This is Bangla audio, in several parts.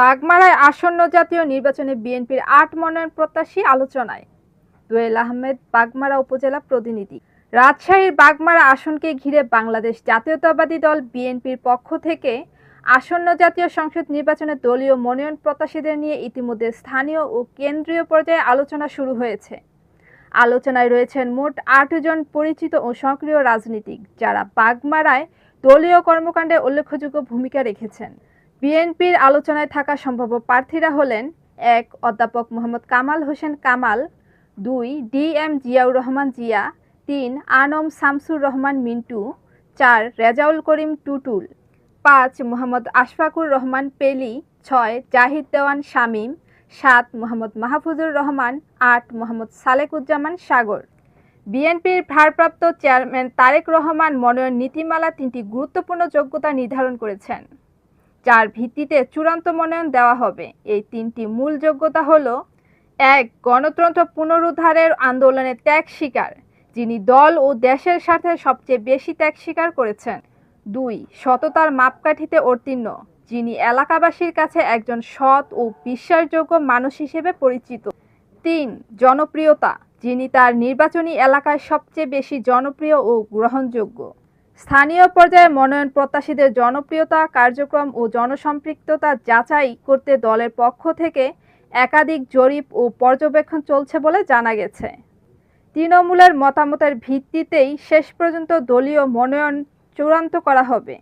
বাগমারায় আসন্ন জাতীয় নির্বাচনে বিএনপির আট মনোনয়ন প্রত্যাশী আলোচনায়। দোয়েল আহমেদ, বাগমারা উপজেলা প্রতিনিধি। রাজশাহীর বাগমারা আসনকে ঘিরে বাংলাদেশ জাতীয়তাবাদী দল বিএনপির পক্ষ থেকে আসন্ন জাতীয় সংসদ নির্বাচনে দলীয় মনোনয়ন প্রত্যাশীদের নিয়ে ইতিমধ্যে স্থানীয় ও কেন্দ্রীয় পর্যায়ে আলোচনা শুরু হয়েছে। আলোচনায় রয়েছেন মোট জন পরিচিত ও সক্রিয় রাজনীতিক, যারা বাগমারায় দলীয় কর্মকাণ্ডে উল্লেখযোগ্য ভূমিকা রেখেছেন। বিএনপির আলোচনায় থাকা সম্ভাব্য প্রার্থীরা হলেন এক অধ্যাপক মোহাম্মদ কামাল হোসেন কামাল, দুই ডি এম জিয়াউর রহমান জিয়া, তিন আনম শামসুর রহমান মিন্টু, চার রেজাউল করিম টুটুল, পাঁচ মোহাম্মদ আশফাকুর রহমান পেলি, ছয় জাহিদ দেওয়ান শামীম, সাত মোহাম্মদ মাহফুজুর রহমান, আট মোহাম্মদ সালেকুজ্জামান সাগর। বিএনপির ভারপ্রাপ্ত চেয়ারম্যান তারেক রহমান মনোনয়ন নীতিমালা তিনটি গুরুত্বপূর্ণ যোগ্যতা নির্ধারণ করেছেন। যার ভিত্তিতে চূড়ান্ত মনোনয়ন দেওয়া হবে। এই তিনটি মূল যোগ্যতা হল, এক, গণতন্ত্র পুনরুদ্ধারের আন্দোলনে ত্যাগ স্বীকার, যিনি দল ও দেশের সাথে সবচেয়ে বেশি ত্যাগ স্বীকার করেছেন। দুই, সততার মাপকাঠিতে উত্তীর্ণ যিনি এলাকাবাসীর কাছে একজন সৎ ও বিশ্বাসযোগ্য মানুষ হিসেবে পরিচিত। তিন, জনপ্রিয়তা, যিনি তার নির্বাচনী এলাকায় সবচেয়ে বেশি জনপ্রিয় ও গ্রহণযোগ্য। স্থানীয় পর্যায়ে মনোনয়ন প্রত্যাশীদের জনপ্রিয়তা কার্যক্রম ও জনসম্পৃক্ততা যাচাই করতে দলের পক্ষ থেকে একাধিক জরিপ ও পর্যবেক্ষণ চলছে বলে জানা গেছে। তৃণমূলের মতামতের ভিত্তিতেই শেষ পর্যন্ত দলীয় মনোনয়ন চূড়ান্ত করা হবে।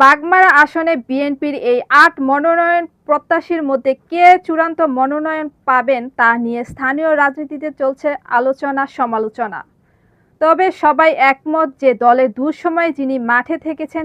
বাগমারা আসনে বিএনপির এই আট মনোনয়ন প্রত্যাশীর মধ্যে কে চূড়ান্ত মনোনয়ন পাবেন তা নিয়ে স্থানীয় রাজনীতিতে চলছে আলোচনা সমালোচনা তবে সবাই একমত যে দলের দুঃসময় যিনি মাঠে থেকেছেন